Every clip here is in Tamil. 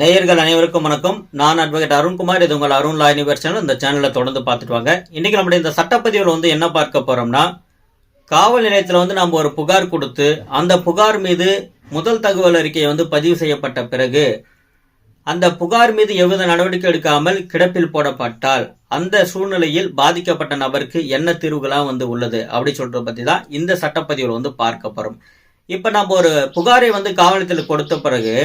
நேயர்கள் அனைவருக்கும் வணக்கம். நான் அட்வொகேட் அருண்குமார். இது உங்கள் அருண் லா யூனிவர்சல் இந்த சேனலை தொடர்ந்து பார்த்துட்டு வாங்க. இன்றைக்கி நம்முடைய இந்த சட்டப்பதிவில் வந்து என்ன பார்க்க போகிறோம்னா காவல் நிலையத்தில் வந்து நம்ம ஒரு புகார் கொடுத்து அந்த புகார் மீது முதல் தகவல் அறிக்கை வந்து பதிவு செய்யப்பட்ட பிறகு அந்த புகார் மீது எவ்வித நடவடிக்கை எடுக்காமல் கிடப்பில் போடப்பட்டால் அந்த சூழ்நிலையில் பாதிக்கப்பட்ட நபருக்கு என்ன தீர்வுகளாக வந்து உள்ளது அப்படி சொல்கிறத பற்றி தான் இந்த சட்டப்பதிவில் வந்து பார்க்க போகிறோம் இப்போ நம்ம ஒரு புகாரை வந்து காவலத்தில் கொடுத்த பிறகு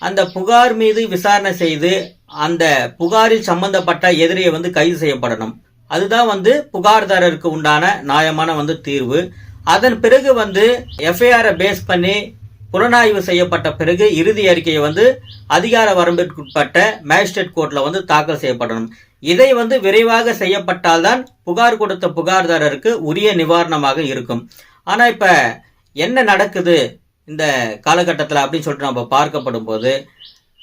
அந்த புகார் மீது விசாரணை செய்து அந்த புகாரில் சம்பந்தப்பட்ட எதிரியை வந்து கைது செய்யப்படணும். அதுதான் வந்து புகார்தாரருக்கு உண்டான நியாயமான வந்து தீர்வு. அதன் பிறகு வந்து எஃப்ஐஆரை பேஸ் பண்ணி புலனாய்வு செய்யப்பட்ட பிறகு இறுதி அறிக்கையை வந்து அதிகார வரம்பிற்குட்பட்ட மேஜிஸ்ட்ரேட் கோர்ட்ல வந்து தாக்கல் செய்யப்படணும். இதை வந்து விரைவாக செய்யப்பட்டால்தான் புகார் கொடுத்த புகார்தாரருக்கு உரிய நிவாரணமாக இருக்கும். ஆனா இப்ப என்ன நடக்குது? இந்த காலகட்டத்தில் அப்படின்னு சொல்லிட்டு நம்ம பார்க்கப்படும் போது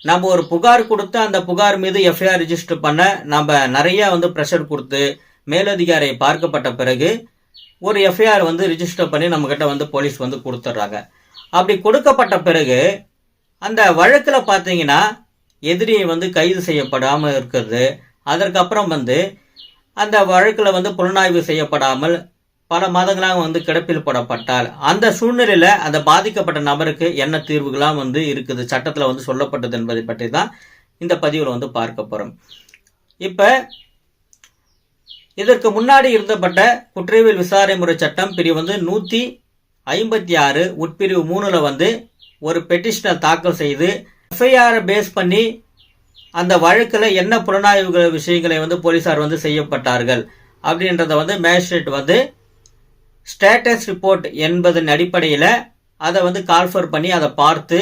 நம்ம ஒரு புகார் கொடுத்து அந்த புகார் மீது எஃப்ஐஆர் ரிஜிஸ்டர் பண்ண நம்ம நிறைய வந்து ப்ரெஷர் கொடுத்து மேலதிகாரி பார்க்கப்பட்ட பிறகு ஒரு எஃப்ஐஆர் வந்து ரிஜிஸ்டர் பண்ணி நம்மக்கிட்ட வந்து போலீஸ் வந்து கொடுத்துட்றாங்க. அப்படி கொடுக்கப்பட்ட பிறகு அந்த வழக்கில் பார்த்தீங்கன்னா எதிரியை வந்து கைது செய்யப்படாமல் இருக்கிறது. அதற்கப்புறம் வந்து அந்த வழக்கில் வந்து புலனாய்வு செய்யப்படாமல் பல மாதங்களாக வந்து கிடப்பில் போடப்பட்டால் அந்த சூழ்நிலையில் அந்த பாதிக்கப்பட்ட நபருக்கு என்ன தீர்வுகளாம் வந்து இருக்குது சட்டத்தில் வந்து சொல்லப்பட்டது என்பதை பற்றி தான் இந்த பதிவில் வந்து பார்க்க போகிறோம் இப்போ இதற்கு முன்னாடி இருந்தப்பட்ட குற்றவியல் விசாரணை முறை சட்டம் பிரிவு வந்து நூற்றி ஐம்பத்தி ஆறு உட்பிரிவு மூணுல வந்து ஒரு பெட்டிஷனை தாக்கல் செய்து எஃப்ஐஆரை பேஸ் பண்ணி அந்த வழக்கில் என்ன புலனாய்வுகள் விஷயங்களை வந்து போலீசார் வந்து செய்யப்பட்டார்கள் அப்படின்றத வந்து மேஜிஸ்ட்ரேட் வந்து ஸ்டேட்டஸ் ரிப்போர்ட் என்பதன் அடிப்படையில் அதை வந்து கால்ஃபர் பண்ணி அதை பார்த்து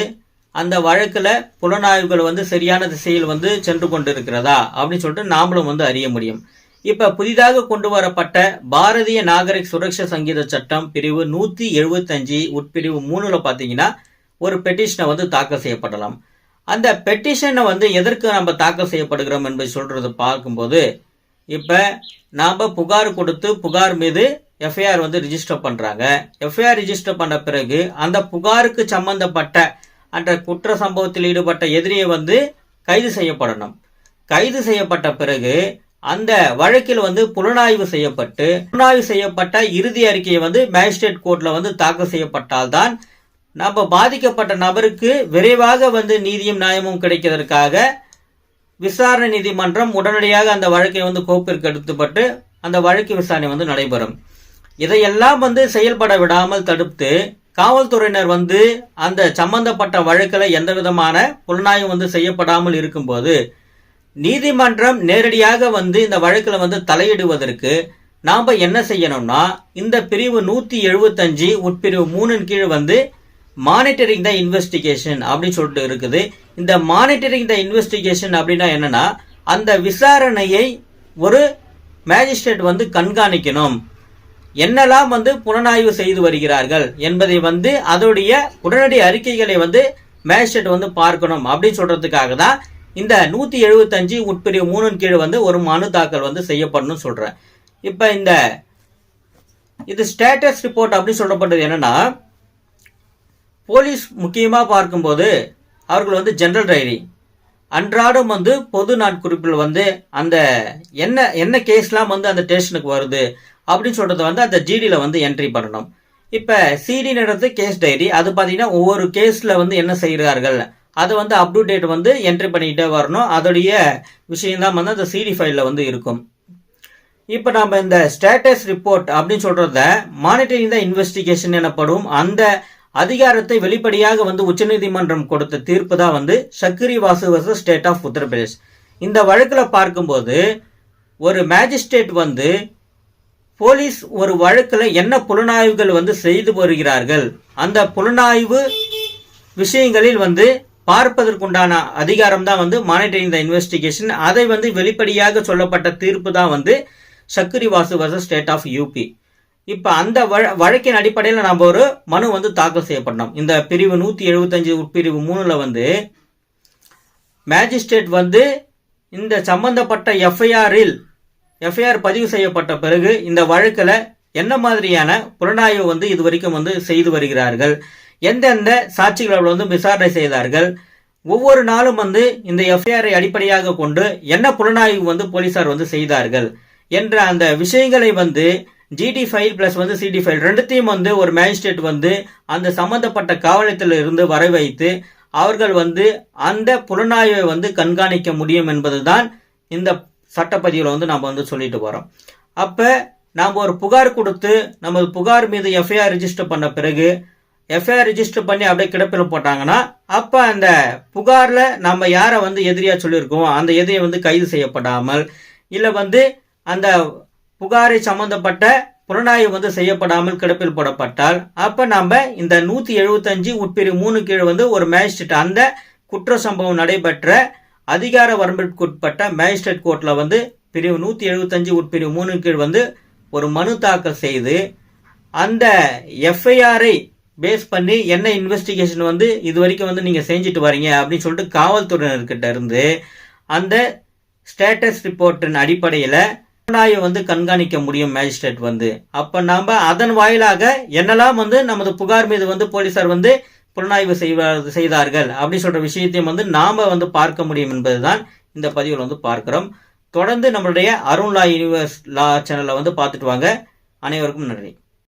அந்த வழக்கில் புலனாய்வுகள் வந்து சரியான திசையில் வந்து சென்று கொண்டிருக்கிறதா அப்படின்னு சொல்லிட்டு நாமளும் வந்து அறிய முடியும். இப்போ புதிதாக கொண்டு வரப்பட்ட பாரதிய நாகரிக் சுரக்ஷா சங்கீத சட்டம் பிரிவு நூற்றி எழுபத்தஞ்சு உட்பிரிவு மூணில் பார்த்தீங்கன்னா ஒரு பெட்டிஷனை வந்து தாக்கல் செய்யப்படலாம். அந்த பெட்டிஷனை வந்து எதற்கு நம்ம தாக்கல் செய்யப்படுகிறோம் என்பதை சொல்கிறது பார்க்கும்போது இப்போ நாம் புகார் கொடுத்து புகார் மீது எஃப்ஐஆர் வந்து ரிஜிஸ்டர் பண்ணுறாங்க எஃப்ஐஆர் ரிஜிஸ்டர் பண்ண பிறகு அந்த புகாருக்கு சம்பந்தப்பட்ட அந்த குற்ற சம்பவத்தில் ஈடுபட்ட எதிரியை வந்து கைது செய்யப்படணும். கைது செய்யப்பட்ட பிறகு அந்த வழக்கில் வந்து புலனாய்வு செய்யப்பட்டு புலனாய்வு செய்யப்பட்ட இறுதி அறிக்கையை வந்து மேஜிஸ்ட்ரேட் கோர்ட்டில் வந்து தாக்கல் செய்யப்பட்டால்தான் நம்ம பாதிக்கப்பட்ட நபருக்கு விரைவாக வந்து நீதியும் நியாயமும் கிடைக்கிறதுக்காக விசாரணை நீதிமன்றம் உடனடியாக அந்த வழக்கை வந்து கோப்பிற்கு எடுத்துப்பட்டு அந்த வழக்கு விசாரணை வந்து நடைபெறும். இதையெல்லாம் வந்து செயல்பட விடாமல் தடுத்து காவல்துறையினர் வந்து அந்த சம்பந்தப்பட்ட வழக்கில் எந்த விதமான புலனாய்வு வந்து செய்யப்படாமல் இருக்கும்போது நீதிமன்றம் நேரடியாக வந்து இந்த வழக்கில் வந்து தலையிடுவதற்கு நாம் என்ன செய்யணும்னா இந்த பிரிவு நூற்றி எழுபத்தஞ்சு உட்பிரிவு மூணின் கீழ் வந்து மானிட்டரிங் த இன்வெஸ்டிகேஷன் அப்படின்னு சொல்லிட்டு இருக்குது. இந்த மானிட்டரிங் த இன்வெஸ்டிகேஷன் அப்படின்னா என்னன்னா அந்த விசாரணையை ஒரு மேஜிஸ்ட்ரேட் வந்து கண்காணிக்கணும். என்னெல்லாம் வந்து புலனாய்வு செய்து வருகிறார்கள் என்பதை வந்து அதோடைய உடனடி அறிக்கைகளை வந்து மேஜிஸ்ட்ரேட் வந்து பார்க்கணும் அப்படின்னு சொல்றதுக்காக தான் இந்த நூத்தி எழுபத்தஞ்சு உட்பிரிவு மூணின் கீழ் வந்து ஒரு மனு தாக்கல் வந்து செய்யப்படணும்னு சொல்றேன். இப்ப இந்த இது ஸ்டேட்டஸ் ரிப்போர்ட் அப்படின்னு சொல்லப்பட்டது என்னன்னா போலீஸ் முக்கியமாக பார்க்கும்போது அவர்கள் வந்து ஜெனரல் டைரி அன்றாடம் வந்து பொது நாட்குறிப்பில் வந்து அந்த என்ன என்ன கேஸ்லாம் வந்து அந்த ஸ்டேஷனுக்கு வருது? அப்படின்னு சொல்கிறத வந்து அந்த ஜிடியில் வந்து என்ட்ரி பண்ணணும். இப்போ சிடி நடந்து கேஸ் டைரி அது பார்த்தீங்கன்னா ஒவ்வொரு கேஸில் வந்து என்ன செய்கிறார்கள்? அதை வந்து அப் டு டேட் வந்து என்ட்ரி பண்ணிக்கிட்டே வரணும். அதோடைய விஷயம்தான் வந்து அந்த சிடி ஃபைலில் வந்து இருக்கும். இப்போ நம்ம இந்த ஸ்டேட்டஸ் ரிப்போர்ட் அப்படின்னு சொல்கிறத மானிட்டரிங் த இன்வெஸ்டிகேஷன் எனப்படும். அந்த அதிகாரத்தை வெளிப்படையாக வந்து உச்சநீதிமன்றம் கொடுத்த தீர்ப்பு தான் வந்து Sakiri Vasu versus state of Uttar Pradesh இந்த வழக்கில் பார்க்கும்போது ஒரு மேஜிஸ்ட்ரேட் வந்து போலீஸ் ஒரு வழக்கில் என்ன புலனாய்வுகள் வந்து செய்து வருகிறார்கள்? அந்த புலனாய்வு விஷயங்களில் வந்து பார்ப்பதற்குண்டான அதிகாரம் தான் வந்து மானிட்டரிங் த இன்வெஸ்டிகேஷன் அதை வந்து வெளிப்படையாக சொல்லப்பட்ட தீர்ப்பு தான் வந்து Sakiri Vasu versus state of UP இப்போ அந்த வழ- வழக்கின் அடிப்படையில் நம்ம ஒரு மனு வந்து தாக்கல் செய்யப்படணும். இந்த பிரிவு நூற்றி எழுபத்தஞ்சு உட்பிரிவு மூணில் வந்து மேஜிஸ்ட்ரேட் வந்து இந்த சம்பந்தப்பட்ட எஃப்ஐஆரில் எஃப்ஐஆர் பதிவு செய்யப்பட்ட பிறகு இந்த வழக்கில் என்ன மாதிரியான புலனாய்வு வந்து இது வரைக்கும் வந்து செய்து வருகிறார்கள்? எந்தெந்த சாட்சிகளை வந்து விசாரணை செய்தார்கள்? ஒவ்வொரு நாளும் வந்து இந்த எஃப்ஐஆரை அடிப்படையாக கொண்டு என்ன புலனாய்வு வந்து போலீசார் வந்து செய்தார்கள்? என்ற அந்த விஷயங்களை வந்து ஜிடி ஃபைல் பிளஸ் வந்து சிடி ஃபைல் ரெண்டுத்தையும் வந்து ஒரு மேஜிஸ்ட்ரேட் வந்து அந்த சம்பந்தப்பட்ட காவலத்தில் இருந்து வர வைத்து அவர்கள் வந்து அந்த புலனாய்வை வந்து கண்காணிக்க முடியும் என்பதுதான் இந்த சட்டப்பதிவில் வந்து நம்ம வந்து சொல்லிட்டு வரோம் அப்போ நாம் ஒரு புகார் கொடுத்து நமது புகார் மீது எஃப்ஐஆர் ரிஜிஸ்டர் பண்ண பிறகு எஃப்ஐஆர் ரிஜிஸ்டர் பண்ணி அப்படியே கிடப்பில் போட்டாங்கன்னா அப்போ அந்த புகாரில் நம்ம யாரை வந்து எதிரியாக சொல்லியிருக்கோம் அந்த எதிரியை வந்து கைது செய்யப்படாமல் இல்லை வந்து அந்த புகாரை சம்பந்தப்பட்ட புலனாய்வு வந்து செய்யப்படாமல் கிடப்பில் போடப்பட்டால் அப்போ நம்ம இந்த நூற்றி எழுபத்தஞ்சு உட்பிரி மூணு கீழ் வந்து ஒரு மேஜிஸ்ட்ரேட் அந்த குற்ற சம்பவம் நடைபெற்ற அதிகார வரம்பிற்குட்பட்ட மேஜிஸ்ட்ரேட் கோர்ட்டில் வந்து பிரிவு நூற்றி எழுபத்தஞ்சு உட்பிரிவு மூணு கீழ் வந்து ஒரு மனு தாக்கல் செய்து அந்த எஃப்ஐஆரை பேஸ் பண்ணி என்ன இன்வெஸ்டிகேஷன் வந்து இது வரைக்கும் வந்து நீங்கள் செஞ்சுட்டு வரீங்க அப்படின்னு சொல்லிட்டு காவல்துறையினர்கிட்ட இருந்து அந்த ஸ்டேட்டஸ் ரிப்போர்ட்டின் அடிப்படையில் புலனாய்வை வந்து கண்காணிக்க முடியும் மேஜிஸ்ட்ரேட் வந்து. அப்போ நாம் அதன் வாயிலாக என்னெல்லாம் வந்து நமது புகார் மீது வந்து போலீசார் வந்து புலனாய்வு செய்வார் செய்தார்கள். அப்படின்னு சொல்கிற விஷயத்தையும் வந்து நாம் வந்து பார்க்க முடியும் என்பதுதான் இந்த பதிவில் வந்து பார்க்கிறோம். தொடர்ந்து நம்மளுடைய அருண் லா யூனிவர்ஸ் லா சேனலை வந்து பார்த்துட்டு வாங்க. அனைவருக்கும் நன்றி.